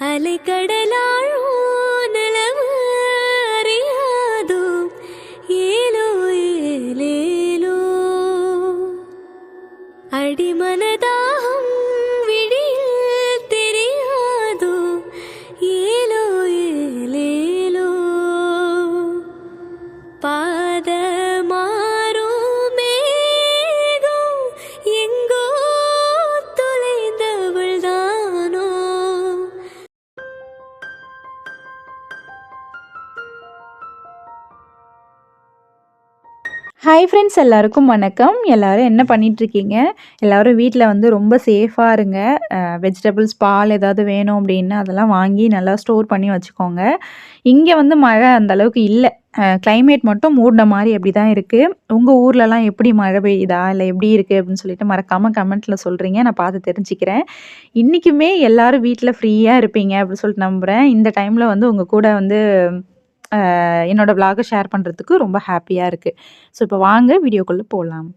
அலைக்கடலாழோ நிலவு hi friends எல்லாருக்கும் வணக்கம். எல்லாரும் என்ன பண்ணிகிட்ருக்கீங்க எல்லோரும் எல்லாரும் வீட்டில் வந்து ரொம்ப சேஃபாக இருங்க. வெஜிடபிள்ஸ் பால் ஏதாவது வேணும் அப்படின்னு அதெல்லாம் வாங்கி நல்லா ஸ்டோர் பண்ணி வச்சுக்கோங்க. இங்கே வந்து மழை அந்தளவுக்கு இல்லை. கிளைமேட் மட்டும் மூடின மாதிரி அப்படி தான் இருக்குது உங்கள் ஊர்லலாம் எப்படி மழை பெய்யுதா? இல்லை எப்படி இருக்குது அப்படின்னு சொல்லிட்டு மறக்காமல் கமெண்ட்டில் சொல்கிறீங்க நான் பார்த்து தெரிஞ்சுக்கிறேன். இன்றைக்குமே எல்லாரும் வீட்டில் ஃப்ரீயாக இருப்பீங்க அப்படின்னு சொல்லிட்டு நம்புகிறேன் இந்த டைமில் வந்து உங்கள் கூட வந்து என்னோடய விலாகை ஷேர் பண்ணுறதுக்கு ரொம்ப ஹாப்பியாக இருக்குது ஸோ இப்போ வாங்க வீடியோக்குள்ளே போகலாம்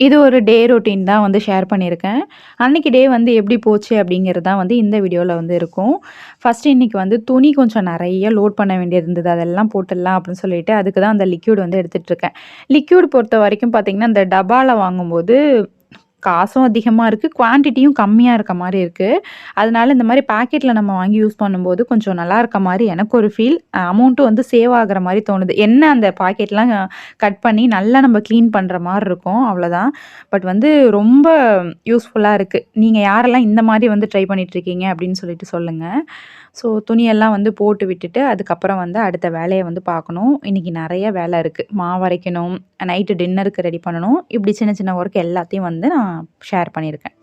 இது ஒரு டே ரொட்டீன் தான் வந்து ஷேர் பண்ணியிருக்கேன். அன்னைக்கு டே வந்து எப்படி போச்சு அப்படிங்கிறது தான் வந்து இந்த வீடியோவில் வந்து இருக்கும். ஃபஸ்ட்டு இன்றைக்கி வந்து துணி கொஞ்சம் நிறைய லோட் பண்ண வேண்டியது இருந்தது. அதெல்லாம் போட்டுடலாம் அப்படின்னு சொல்லிட்டு அதுக்கு தான் அந்த லிக்யூட் வந்து எடுத்துகிட்ருக்கேன் லிக்யூட் பொறுத்த வரைக்கும் பார்த்திங்கன்னா அந்த டப்பாவில் வாங்கும்போது காசும் அதிகமாக இருக்குது குவான்டிட்டியும் கம்மியாக இருக்க மாதிரி இருக்குது அதனால இந்த மாதிரி பாக்கெட்டில் நம்ம வாங்கி யூஸ் பண்ணும்போது கொஞ்சம் நல்லா இருக்க மாதிரி எனக்கு ஒரு ஃபீல் அமௌண்ட்டும் வந்து சேவ் ஆகுற மாதிரி தோணுது. என்ன அந்த பாக்கெட்லாம் கட் பண்ணி நல்லா நம்ம க்ளீன் பண்ணுற மாதிரி இருக்கும் அவ்வளோதான் பட் வந்து ரொம்ப யூஸ்ஃபுல்லாக இருக்குது நீங்கள் யாரெல்லாம் இந்த மாதிரி வந்து ட்ரை பண்ணிகிட்ருக்கீங்க அப்படின்னு சொல்லிட்டு சொல்லுங்கள் ஸோ துணியெல்லாம் வந்து போட்டு விட்டுட்டு அதுக்கப்புறம் வந்து அடுத்த வேலையை வந்து பார்க்கணும். இன்றைக்கி நிறைய வேலை இருக்குது மாவு அரைக்கணும் நைட்டு டின்னருக்கு ரெடி பண்ணணும். இப்படி சின்ன சின்ன ஒர்க் எல்லாத்தையும் வந்து நான் ஷேர் பண்ணியிருக்கேன்.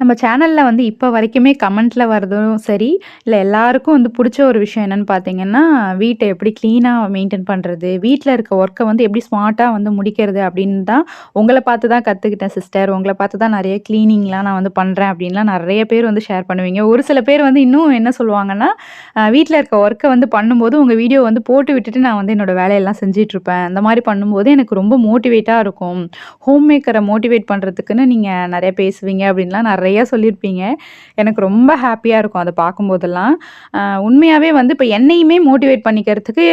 நம்ம சேனலில் வந்து இப்போ வரைக்குமே கமெண்ட்டில் வரதும் சரி இல்லை எல்லாருக்கும் வந்து பிடிச்ச ஒரு விஷயம் என்னென்னு பார்த்தீங்கன்னா வீட்டை எப்படி க்ளீனாக மெயின்டைன் பண்ணுறது வீட்டில் இருக்க ஒர்க்கை வந்து எப்படி ஸ்மார்ட்டாக வந்து முடிக்கிறது அப்படின்னு தான் உங்களை பார்த்து தான் கற்றுக்கிட்டேன் சிஸ்டர் உங்களை பார்த்து தான் நிறைய க்ளீனிங்லாம் நான் வந்து பண்ணுறேன் அப்படின்லாம் நிறைய பேர் வந்து ஷேர் பண்ணுவீங்க. ஒரு சில பேர் வந்து இன்னும் என்ன சொல்லுவாங்கன்னா வீட்டில் இருக்க ஒர்க்கை வந்து பண்ணும்போது உங்கள் வீடியோ வந்து போட்டு விட்டுட்டு நான் வந்து என்னோடய வேலையெல்லாம் செஞ்சிட்ருப்பேன் அந்த மாதிரி பண்ணும்போது எனக்கு ரொம்ப மோட்டிவேட்டாக இருக்கும். ஹோம் மேக்கரை மோட்டிவேட் பண்ணுறதுக்குன்னு நீங்கள் நிறைய பேசுவீங்க அப்படின்லாம் நிறைய சொல்லியிருப்பீங்க. எனக்கு ரொம்ப ஹாப்பியாக இருக்கும் அதை பார்க்கும்போதெல்லாம். உண்மையாகவே வந்து இப்போ என்னையுமே மோட்டிவேட் பண்ணிக்கிறதுக்கு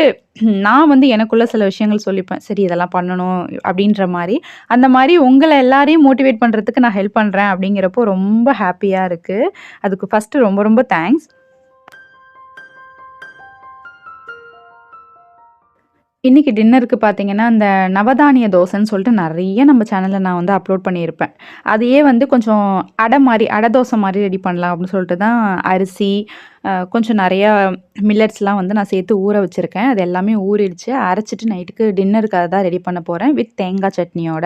நான் வந்து எனக்குள்ள சில விஷயங்கள் சொல்லிப்பேன். சரி இதெல்லாம் பண்ணணும் அப்படின்ற மாதிரி. அந்த மாதிரி உங்களை எல்லாரையும் மோட்டிவேட் பண்ணுறதுக்கு நான் ஹெல்ப் பண்ணுறேன் அப்படிங்கிறப்போ ரொம்ப ஹாப்பியாக இருக்குது அதுக்கு ஃபஸ்ட்டு ரொம்ப ரொம்ப தேங்க்ஸ் இன்றைக்கி டின்னருக்கு பார்த்தீங்கன்னா இந்த நவதானிய தோசைன்னு சொல்லிட்டு நிறைய நம்ம சேனலில் நான் வந்து அப்லோட் பண்ணியிருப்பேன். அதையே வந்து கொஞ்சம் அடை மாதிரி அடை தோசை மாதிரி ரெடி பண்ணலாம் அப்படின்னு சொல்லிட்டு தான் அரிசி கொஞ்சம் நிறையா மில்லட்ஸ்லாம் வந்து நான் சேர்த்து ஊற வச்சுருக்கேன். அது எல்லாமே ஊறிடுச்சு. அரைச்சிட்டு நைட்டுக்கு டின்னருக்கு அதை தான் ரெடி பண்ண போகிறேன் வித் தேங்காய் சட்னியோட.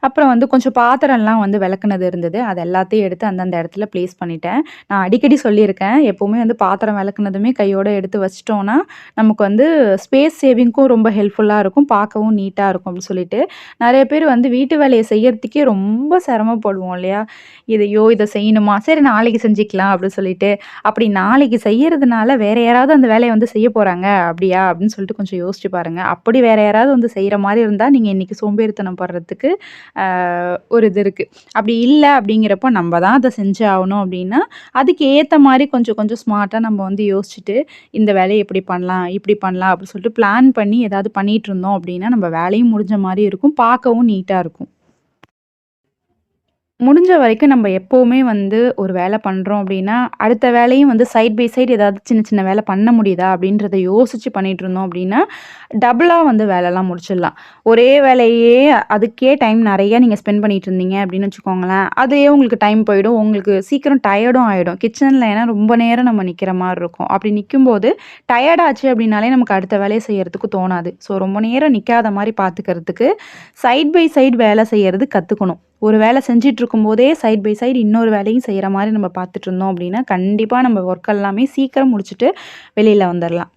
அப்புறம் வந்து கொஞ்சம் பாத்திரம்லாம் வந்து விளக்குனது இருந்தது. அது எல்லாத்தையும் எடுத்து அந்தந்த இடத்துல ப்ளேஸ் பண்ணிட்டேன். நான் அடிக்கடி சொல்லியிருக்கேன். எப்போவுமே வந்து பாத்திரம் விளக்குனதுமே கையோடு எடுத்து வச்சிட்டோன்னா நமக்கு வந்து ஸ்பேஸ் சேவிங்க்கும் ரொம்ப ஹெல்ப்ஃபுல்லாக இருக்கும். பார்க்கவும் நீட்டாக இருக்கும் அப்படின்னு சொல்லிட்டு. நிறைய பேர் வந்து வீட்டு வேலையை செய்யறதுக்கே ரொம்ப சிரமப்படுவோம் இல்லையா? இதையோ இதை செய்யணுமா? சரி நாளைக்கு செஞ்சுக்கலாம் அப்படின்னு சொல்லிட்டு. அப்படி நாளைக்கு செய்யறதுனால வேற யாராவது அந்த வேலையை வந்து செய்ய போகிறாங்க அப்படியா? அப்படின்னு சொல்லிட்டு கொஞ்சம் யோசிச்சு பாருங்கள் அப்படி வேற யாராவது வந்து செய்கிற மாதிரி இருந்தால் நீங்கள் இன்றைக்கி சோம்பேறித்தனம் படுறதுக்கு ஒரு இது இருக்குது அப்படி இல்லை அப்படிங்கிறப்போ நம்ம தான் அதை செஞ்சு ஆகணும் அப்படின்னா அதுக்கு ஏற்ற மாதிரி கொஞ்சம் கொஞ்சம் ஸ்மார்ட்டாக நம்ம வந்து யோசிச்சுட்டு இந்த வேலையை இப்படி பண்ணலாம் இப்படி பண்ணலாம் அப்படின்னு சொல்லிட்டு பிளான் பண்ணி ஏதாவது பண்ணிட்டு இருந்தோம் அப்படின்னா நம்ம வேலையும் முடிஞ்ச மாதிரி இருக்கும் பார்க்கவும் நீட்டாக இருக்கும். முடிஞ்ச வரைக்கும் நம்ம எப்போவுமே வந்து ஒரு வேலை பண்ணுறோம் அப்படின்னா அடுத்த வேலையும் வந்து சைட் பை சைடு ஏதாவது சின்ன சின்ன வேலை பண்ண முடியுதா அப்படின்றத யோசித்து பண்ணிகிட்டு இருந்தோம் அப்படின்னா டபுளாக வந்து வேலைலாம் முடிச்சிடலாம். ஒரே வேலையே அதுக்கே டைம் நிறையா நீங்கள் ஸ்பெண்ட் பண்ணிட்டு இருந்தீங்க அப்படின்னு வச்சுக்கோங்களேன் அதையே உங்களுக்கு டைம் போயிடும். உங்களுக்கு சீக்கிரம் டயர்டும் ஆகிடும் கிச்சனில் ஏன்னா ரொம்ப நேரம் நம்ம நிற்கிற மாதிரி இருக்கும். அப்படி நிற்கும்போது டயர்டாச்சு அப்படின்னாலே நமக்கு அடுத்த வேலையை செய்கிறதுக்கு தோணாது. ஸோ ரொம்ப நேரம் நிற்காத மாதிரி பார்த்துக்கிறதுக்கு சைட் பை சைடு வேலை செய்கிறது கற்றுக்கணும் ஒரு வேலை செஞ்சிட்டு இருக்கும்போதே சைட் பை சைடு இன்னொரு வேலையும் செய்கிற மாதிரி நம்ம பார்த்துட்டு இருந்தோம் அப்படின்னா கண்டிப்பாக நம்ம ஒர்க் எல்லாமே சீக்கிரம் முடிச்சுட்டு வெளியில் வந்துடலாம்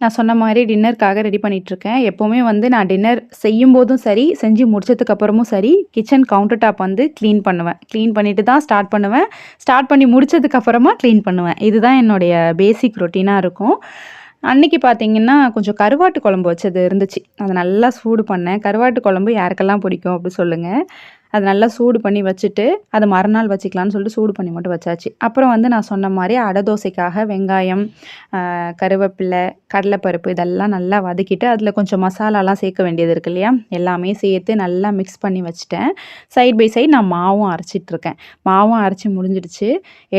நான் சொன்ன மாதிரி டின்னருக்காக ரெடி பண்ணிகிட்ருக்கேன் எப்போவுமே வந்து நான் டின்னர் செய்யும் போதும் சரி செஞ்சு முடிச்சதுக்கப்புறமும் சரி கிச்சன் கவுண்டர் டாப் வந்து க்ளீன் பண்ணுவேன். க்ளீன் பண்ணிட்டு தான் ஸ்டார்ட் பண்ணுவேன். ஸ்டார்ட் பண்ணி முடிச்சதுக்கப்புறமா க்ளீன் பண்ணுவேன். இதுதான் என்னுடைய பேசிக் ரொட்டீனாக இருக்கும். அன்னைக்கு பார்த்தீங்கன்னா, கொஞ்சம் கருவாட்டு குழம்பு வச்சது இருந்துச்சு. அதை நல்லா சூடு பண்ணேன். கருவாட்டு குழம்பு யாருக்கெல்லாம் பிடிக்கும் அப்படி சொல்லுங்கள் அது நல்லா சூடு பண்ணி வச்சுட்டு, அதை மறுநாள் வச்சுக்கலான்னு சொல்லிட்டு சூடு பண்ணி மட்டும் வச்சாச்சு. அப்புறம் வந்து நான் சொன்ன மாதிரி அடை தோசைக்காக வெங்காயம், கருவேப்பிலை கடலைப்பருப்பு இதெல்லாம் நல்லா வதக்கிட்டு, அதில் கொஞ்சம் மசாலாலாம் சேர்க்க வேண்டியது இருக்கு இல்லையா? எல்லாமே சேர்த்து நல்லா மிக்ஸ் பண்ணி வச்சுட்டேன். சைட் பை சைட் நான் மாவும் அரைச்சிட்டுருக்கேன். மாவும் அரைச்சி முடிஞ்சிடுச்சு.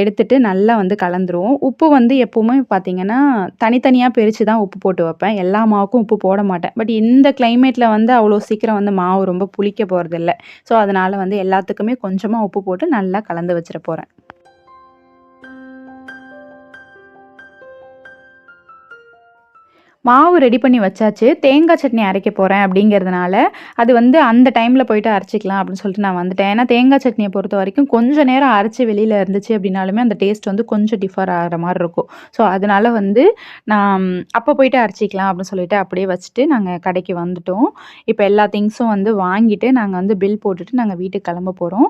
எடுத்துட்டு நல்லா வந்து கலந்துருவோம். உப்பு வந்து எப்போவுமே பார்த்திங்கன்னா தனித்தனியாக பிரித்து தான் உப்பு போட்டு வைப்பேன். எல்லா மாவுக்கும் உப்பு போட மாட்டேன். பட் இந்த கிளைமேட்டில் வந்து அவ்வளோ சீக்கிரம் வந்து மாவு ரொம்ப புளிக்க போகிறதில்ல ஸோ, அதனால் வந்து எல்லாத்துக்குமே கொஞ்சமா உப்பு போட்டு நல்லா கலந்து வச்சிட போகிறேன் மாவு ரெடி பண்ணி வச்சாச்சு. தேங்காய் சட்னி அரைக்க போகிறேன் அப்படிங்கிறதுனால, அது வந்து அந்த டைமில் போயிட்டு அரைச்சிக்கலாம் அப்படின்னு சொல்லிட்டு நான் வந்துட்டேன். ஏன்னா தேங்காய் சட்னியை பொறுத்த வரைக்கும் கொஞ்சம் நேரம் அரைச்சி வெளியில் இருந்துச்சு அப்படின்னாலுமே, அந்த டேஸ்ட் வந்து கொஞ்சம் டிஃபர் ஆகுற மாதிரி இருக்கும். ஸோ, அதனால வந்து நான் அப்போ போயிட்டு அரைச்சிக்கலாம் அப்படின்னு சொல்லிட்டு அப்படியே வச்சுட்டு நாங்கள் கடைக்கு வந்துட்டோம். இப்போ எல்லா திங்ஸும் வந்து வாங்கிட்டு, நாங்கள் வந்து பில் போட்டுட்டு நாங்கள் வீட்டுக்கு கிளம்ப போகிறோம்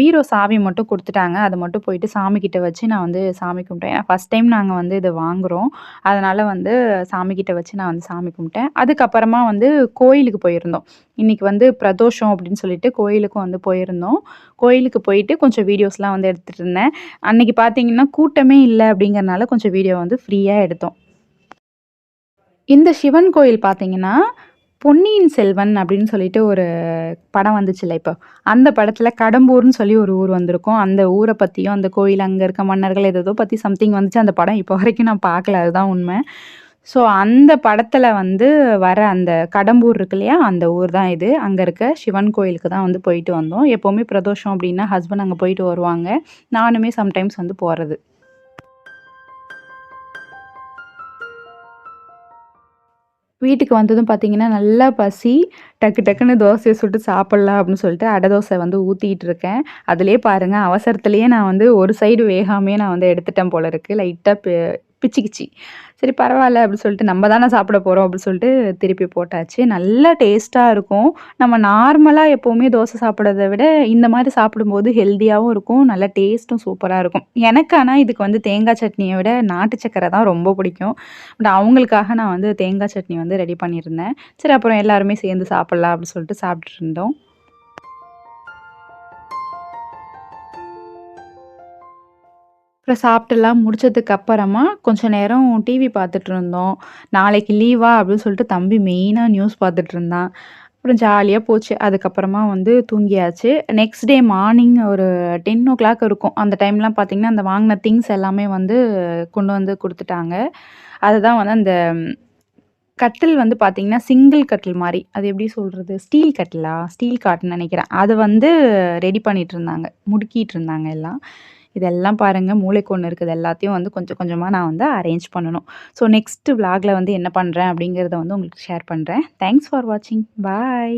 பீரோ சாவி மட்டும் கொடுத்துட்டாங்க அதை மட்டும் போயிட்டு சாமி வச்சு நான் வந்து சாமி கும்பிட்டேன். ஏன்னா ஃபர்ஸ்ட் டைம் நாங்கள் வந்து இதை வாங்குறோம். அதனால் வந்து சாமி சாமிக்கிட்ட வச்சு நான் வந்து சாமி கும்பிட்டேன். அதுக்கப்புறமா வந்து கோயிலுக்கு போயிருந்தோம். இன்னைக்கு வந்து பிரதோஷம் அப்படின்னு சொல்லிட்டு கோயிலுக்கும் வந்து போயிருந்தோம். கோயிலுக்கு போயிட்டு கொஞ்சம் வீடியோஸ்லாம் வந்து எடுத்துகிட்டு இருந்தேன். அன்னைக்கு பார்த்தீங்கன்னா, கூட்டமே இல்லை அப்படிங்கிறனால கொஞ்சம் வீடியோ வந்து ஃப்ரீயாக எடுத்தோம். இந்த சிவன் கோயில் பார்த்தீங்கன்னா, பொன்னியின் செல்வன் அப்படின்னு சொல்லிட்டு ஒரு படம் வந்துச்சுல்ல இப்போ. அந்த படத்தில் கடம்பூர்னு சொல்லி ஒரு ஊர் வந்திருக்கும். அந்த ஊரை பற்றியும் அந்த கோயில் அங்கே இருக்க மன்னர்கள் ஏதோ பற்றி சம்திங் வந்துச்சு. அந்த படம் இப்போ வரைக்கும் நான் பார்க்கல. அதுதான் உண்மை. ஸோ, அந்த படத்தில் வந்து வர அந்த கடம்பூர் இருக்கு இல்லையா? அந்த ஊர் தான் இது. அங்கே இருக்க சிவன் கோயிலுக்கு தான் வந்து போயிட்டு வந்தோம். எப்போவுமே பிரதோஷம் அப்படின்னா ஹஸ்பண்ட் அங்கே போயிட்டு வருவாங்க. நானுமே சம்டைம்ஸ் வந்து போகிறது வீட்டுக்கு வந்ததும் பார்த்தீங்கன்னா, நல்லா பசி. டக்கு டக்குன்னு தோசையை சுட்டு சாப்பிட்லாம் அப்படின்னு சொல்லிட்டு அடை தோசை வந்து ஊற்றிக்கிட்டு இருக்கேன். அதிலே பாருங்கள் அவசரத்துலேயே நான் வந்து ஒரு சைடு வேகாமையே நான் வந்து எடுத்துட்டேன் போல இருக்குது லைட்டாக பிச்சுக்கிச்சு. சரி பரவாயில்ல அப்படின்னு சொல்லிட்டு நம்ம தானே சாப்பிட போகிறோம் அப்படின்னு சொல்லிட்டு திருப்பி போட்டாச்சு. நல்லா டேஸ்ட்டாக இருக்கும். நம்ம நார்மலாக எப்போவுமே தோசை சாப்பிட்றத விட, இந்த மாதிரி சாப்பிடும்போது ஹெல்த்தியாகவும் இருக்கும். நல்லா டேஸ்ட்டும் சூப்பராக இருக்கும். எனக்கு ஆனால் இதுக்கு வந்து தேங்காய் சட்னியை விட நாட்டு சக்கரை தான் ரொம்ப பிடிக்கும். பட் அவங்களுக்காக நான் வந்து தேங்காய் சட்னி வந்து ரெடி பண்ணியிருந்தேன். சரி அப்புறம் எல்லாருமே சேர்ந்து சாப்பிட்லாம் அப்படின்னு சொல்லிட்டு சாப்பிட்டுட்டு இருந்தோம். அப்புறம் சாப்பிட்டுலாம் முடிச்சதுக்கு அப்புறமா கொஞ்ச நேரம் டிவி பார்த்துட்டு இருந்தோம். நாளைக்கு லீவா அப்படின்னு சொல்லிட்டு தம்பி மெயினாக நியூஸ் பார்த்துட்டு இருந்தான். அப்புறம் ஜாலியாக போச்சு. அதுக்கப்புறமா வந்து தூங்கியாச்சு. நெக்ஸ்ட் டே மார்னிங் ஒரு 10:00 இருக்கும். அந்த டைம்லாம் பார்த்தீங்கன்னா, அந்த வாங்கின திங்ஸ் எல்லாமே வந்து கொண்டு வந்து கொடுத்துட்டாங்க அதுதான் வந்து அந்த கட்டில் வந்து பார்த்தீங்கன்னா, சிங்கிள் கட்டில் மாதிரி அது எப்படி சொல்கிறது ஸ்டீல் கட்டிலா? ஸ்டீல் காட்டுன்னு நினைக்கிறேன் அது வந்து ரெடி பண்ணிகிட்டு இருந்தாங்க. முடுக்கிட்டு இருந்தாங்க எல்லாம். இதெல்லாம் பாருங்கள் மூளைக்கு ஒன்று இருக்குது. எல்லாத்தையும் வந்து கொஞ்சம் கொஞ்சமாக நான் வந்து அரேஞ்ச் பண்ணணும். ஸோ நெக்ஸ்ட் விளாக்ல வந்து என்ன பண்ணுறேன் அப்படிங்கிறத வந்து உங்களுக்கு ஷேர் பண்ணுறேன் தேங்க்ஸ் ஃபார் வாட்சிங். பாய்.